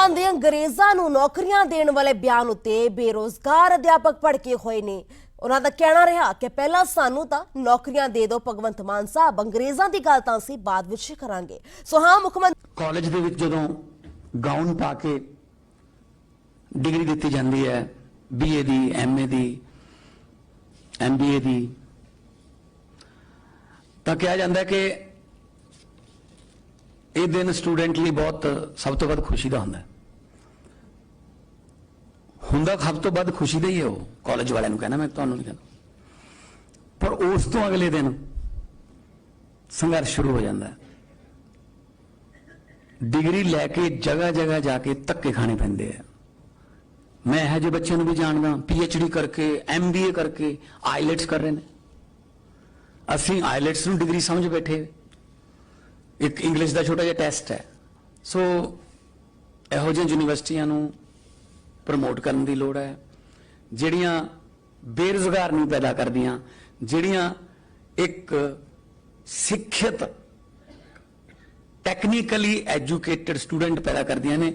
ਹਿੰਦੁਸਤਾਨ ਦੇ ਅੰਗਰੇਜ਼ਾਂ ਨੂੰ ਨੌਕਰੀਆਂ ਦੇਣ ਵਾਲੇ ਬਿਆਨ ਉੱਤੇ ਬੇਰੋਜ਼ਗਾਰ ਅਧਿਆਪਕ ਭੜਕੇ ਹੋਏ ਨੇ। ਉਹਨਾਂ ਦਾ ਕਹਿਣਾ ਰਿਹਾ ਕਿ ਪਹਿਲਾਂ ਸਾਨੂੰ ਤਾਂ ਨੌਕਰੀਆਂ ਦੇ ਦਿਓ, ਭਗਵੰਤ ਮਾਨ ਸਾਹਿਬ। ਅੰਗਰੇਜ਼ਾਂ ਦੀ ਗੱਲ ਤਾਂ ਅਸੀਂ ਬਾਅਦ ਵਿੱਚ ਕਰਾਂਗੇ। ਸੋ ਹਾਂ, ਮੁੱਖ ਮੰਤਰੀ ਕਾਲਜ ਦੇ ਵਿੱਚ ਜਦੋਂ ਗਾਊਨ ਪਾ ਕੇ ਡਿਗਰੀ ਦਿੱਤੀ ਜਾਂਦੀ ਹੈ ਬੀਏ ਦੀ ਐਮਏ ਦੀ ਐਮਬੀਏ ਦੀ, ਤਾਂ ਕਿਹਾ ਜਾਂਦਾ ਕਿ ਇਹ ਦਿਨ ਸਟੂਡੈਂਟ ਲਈ ਬਹੁਤ ਸਭ ਤੋਂ ਵੱਧ ਖੁਸ਼ੀ ਦਾ ਹੁੰਦਾ ਹੁੰਦਾ ਸਭ ਤੋਂ ਵੱਧ ਖੁਸ਼ੀ ਦਾ ਹੀ ਹੈ ਉਹ ਕਾਲਜ ਵਾਲਿਆਂ ਨੂੰ ਕਹਿਣਾ ਮੈਂ ਤੁਹਾਨੂੰ ਨਹੀਂ ਕਹਿੰਦਾ। ਪਰ ਉਸ ਤੋਂ ਅਗਲੇ ਦਿਨ ਸੰਘਰਸ਼ ਸ਼ੁਰੂ ਹੋ ਜਾਂਦਾ ਡਿਗਰੀ ਲੈ ਕੇ ਜਗ੍ਹਾ ਜਗ੍ਹਾ ਜਾ ਕੇ ਧੱਕੇ ਖਾਣੇ ਪੈਂਦੇ ਆ। ਮੈਂ ਇਹੋ ਜਿਹੇ ਬੱਚਿਆਂ ਨੂੰ ਵੀ ਜਾਣਦਾ ਪੀ ਐੱਚ ਡੀ ਕਰਕੇ ਐੱਮ ਬੀ ਏ ਕਰਕੇ ਆਈਲੈਟਸ ਕਰ ਰਹੇ ਨੇ। ਅਸੀਂ ਆਈਲੈਟਸ ਨੂੰ ਡਿਗਰੀ ਸਮਝ ਬੈਠੇ। ਇੱਕ ਇੰਗਲਿਸ਼ ਦਾ ਛੋਟਾ ਜਿਹਾ ਟੈਸਟ ਹੈ। ਸੋ ਇਹੋ ਜਿਹੀਆਂ ਯੂਨੀਵਰਸਿਟੀਆਂ ਨੂੰ ਪ੍ਰਮੋਟ ਕਰਨ ਦੀ ਲੋੜ ਹੈ, ਜਿਹੜੀਆਂ ਬੇਰੁਜ਼ਗਾਰ ਨਹੀਂ ਪੈਦਾ ਕਰਦੀਆਂ, ਜਿਹੜੀਆਂ ਇੱਕ ਸਿੱਖਿਅਤ ਟੈਕਨੀਕਲੀ ਐਜੂਕੇਟਿਡ ਸਟੂਡੈਂਟ ਪੈਦਾ ਕਰਦੀਆਂ ਨੇ,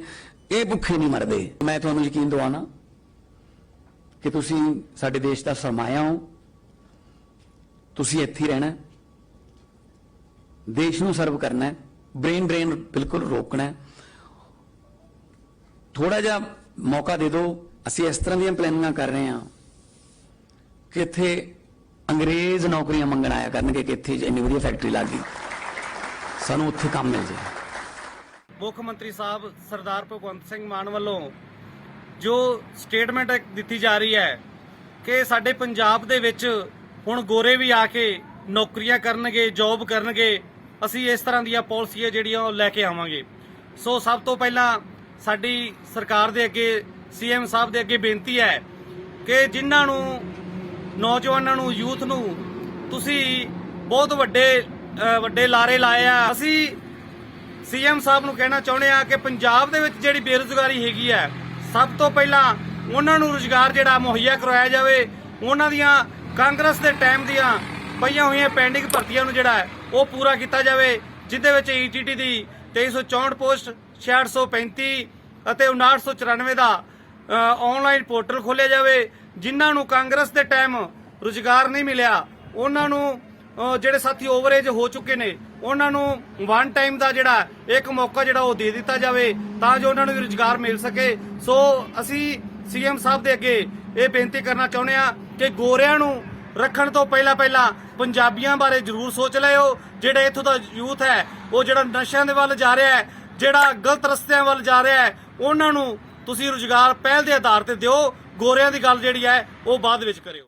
ਇਹ ਭੁੱਖੇ ਨਹੀਂ ਮਰਦੇ। ਮੈਂ ਤੁਹਾਨੂੰ ਯਕੀਨ ਦਿਵਾਣਾ ਕਿ ਤੁਸੀਂ ਸਾਡੇ ਦੇਸ਼ ਦਾ ਸਰਮਾਇਆ ਹੋ, ਤੁਸੀਂ ਇੱਥੇ ਰਹਿਣਾ ਦੇਸ਼ ਨੂੰ ਸਰਵ ਕਰਨਾ ਹੈ, ਬ੍ਰੇਨ ਡਰੇਨ ਬਿਲਕੁਲ ਰੋਕਣਾ ਹੈ। ਥੋੜਾ ਜਿਹਾ ਮੌਕਾ ਦੇ ਦਿਓ, ਅਸੀਂ ਇਸ ਤਰ੍ਹਾਂ ਦੀਆਂ ਪਲੈਨਿੰਗਾਂ ਕਰ ਰਹੇ ਹਾਂ ਕਿ ਇੱਥੇ ਅੰਗਰੇਜ਼ ਨੌਕਰੀਆਂ ਮੰਗਣ ਆਇਆ ਕਰਨਗੇ ਕਿ ਇੱਥੇ ਇੰਨੀ ਵਧੀਆ ਫੈਕਟਰੀ ਲੱਗ ਗਈ। ਸਾਨੂੰ ਉੱਥੇ ਕੰਮ ਮਿਲ ਜਾਏ। ਮੁੱਖ ਮੰਤਰੀ ਸਾਹਿਬ ਸਰਦਾਰ ਭਗਵੰਤ ਸਿੰਘ ਮਾਨ ਵੱਲੋਂ ਜੋ ਸਟੇਟਮੈਂਟ ਦਿੱਤੀ ਜਾ ਰਹੀ ਹੈ ਕਿ ਸਾਡੇ ਪੰਜਾਬ ਦੇ ਵਿੱਚ ਹੁਣ ਗੋਰੇ ਵੀ ਆ ਕੇ ਨੌਕਰੀਆਂ ਕਰਨਗੇ ਜੌਬ ਕਰਨਗੇ ਅਸੀਂ ਇਸ ਤਰ੍ਹਾਂ ਦੀਆਂ ਪਾਲਿਸੀਆਂ ਜਿਹੜੀਆਂ ਉਹ ਲੈ ਕੇ ਆਵਾਂਗੇ। ਸੋ ਸਭ ਤੋਂ ਪਹਿਲਾਂ ਸਾਡੀ ਸਰਕਾਰ ਦੇ ਅੱਗੇ, ਸੀਐਮ ਸਾਹਿਬ ਦੇ ਅੱਗੇ ਬੇਨਤੀ ਹੈ ਕਿ ਜਿਨ੍ਹਾਂ ਨੂੰ, ਨੌਜਵਾਨਾਂ ਨੂੰ, ਯੂਥ ਨੂੰ ਤੁਸੀਂ ਬਹੁਤ ਵੱਡੇ ਵੱਡੇ ਲਾਰੇ ਲਾਏ ਆ। ਅਸੀਂ ਸੀਐਮ ਸਾਹਿਬ ਨੂੰ ਕਹਿਣਾ ਚਾਹੁੰਦੇ ਆ ਕਿ ਪੰਜਾਬ ਦੇ ਵਿੱਚ ਜਿਹੜੀ ਬੇਰੁਜ਼ਗਾਰੀ ਹੈਗੀ ਹੈ, ਸਭ ਤੋਂ ਪਹਿਲਾਂ ਉਹਨਾਂ ਨੂੰ ਰੁਜ਼ਗਾਰ ਜਿਹੜਾ ਮੁਹੱਈਆ ਕਰਵਾਇਆ ਜਾਵੇ। ਉਹਨਾਂ ਦੀਆਂ ਕਾਂਗਰਸ ਦੇ ਟਾਈਮ ਦੀਆਂ ਪਈਆਂ ਹੋਈਆਂ ਪੈਂਡਿੰਗ ਭਰਤੀਆਂ ਨੂੰ ਜਿਹੜਾ ਉਹ ਪੂਰਾ ਕੀਤਾ ਜਾਵੇ, ਜਿਦੇ ਵਿੱਚ ਈਟੀਟੀ ਦੀ 2364 ਪੋਸਟ 6635 ਅਤੇ 5994 ਦਾ ਆਨਲਾਈਨ ਪੋਰਟਲ ਖੋਲ੍ਹਿਆ ਜਾਵੇ, ਜਿਨ੍ਹਾਂ ਨੂੰ ਕਾਂਗਰਸ ਦੇ ਟਾਈਮ ਰੁਜ਼ਗਾਰ ਨਹੀਂ ਮਿਲਿਆ, ਉਹਨਾਂ ਨੂੰ ਜਿਹੜੇ ਸਾਥੀ ਓਵਰਏਜ ਹੋ ਚੁੱਕੇ ਨੇ, ਉਹਨਾਂ ਨੂੰ ਵਨ ਟਾਈਮ ਦਾ ਜਿਹੜਾ, ਇੱਕ ਮੌਕਾ ਜਿਹੜਾ ਉਹ ਦੇ ਦਿੱਤਾ ਜਾਵੇ, ਤਾਂ ਜੋ ਉਹਨਾਂ ਨੂੰ ਰੁਜ਼ਗਾਰ ਮਿਲ ਸਕੇ। ਸੋ ਅਸੀਂ ਸੀਐਮ ਸਾਹਿਬ ਦੇ ਅੱਗੇ ਇਹ ਬੇਨਤੀ ਕਰਨਾ ਚਾਹੁੰਦੇ ਆ ਕਿ ਗੋਰਿਆਂ ਨੂੰ ਰੱਖਣ ਤੋਂ ਪਹਿਲਾਂ ਪਹਿਲਾਂ ਪੰਜਾਬੀਆਂ ਬਾਰੇ ਜ਼ਰੂਰ ਸੋਚ ਲਿਓ। ਜਿਹੜਾ ਇੱਥੋਂ ਦਾ ਯੂਥ ਹੈ, ਉਹ ਜਿਹੜਾ ਨਸ਼ਿਆਂ ਦੇ ਵੱਲ ਜਾ ਰਿਹਾ ਹੈ, ਜਿਹੜਾ ਗਲਤ ਰਸਤਿਆਂ ਵੱਲ ਜਾ ਰਿਹਾ ਹੈ, ਉਹਨਾਂ ਨੂੰ ਤੁਸੀਂ ਰੁਜ਼ਗਾਰ ਪਹਿਲ ਦੇ ਆਧਾਰ ਤੇ ਦਿਓ। ਗੋਰਿਆਂ ਦੀ ਗੱਲ ਜਿਹੜੀ ਹੈ, ਉਹ ਬਾਅਦ ਵਿੱਚ ਕਰਿਓ।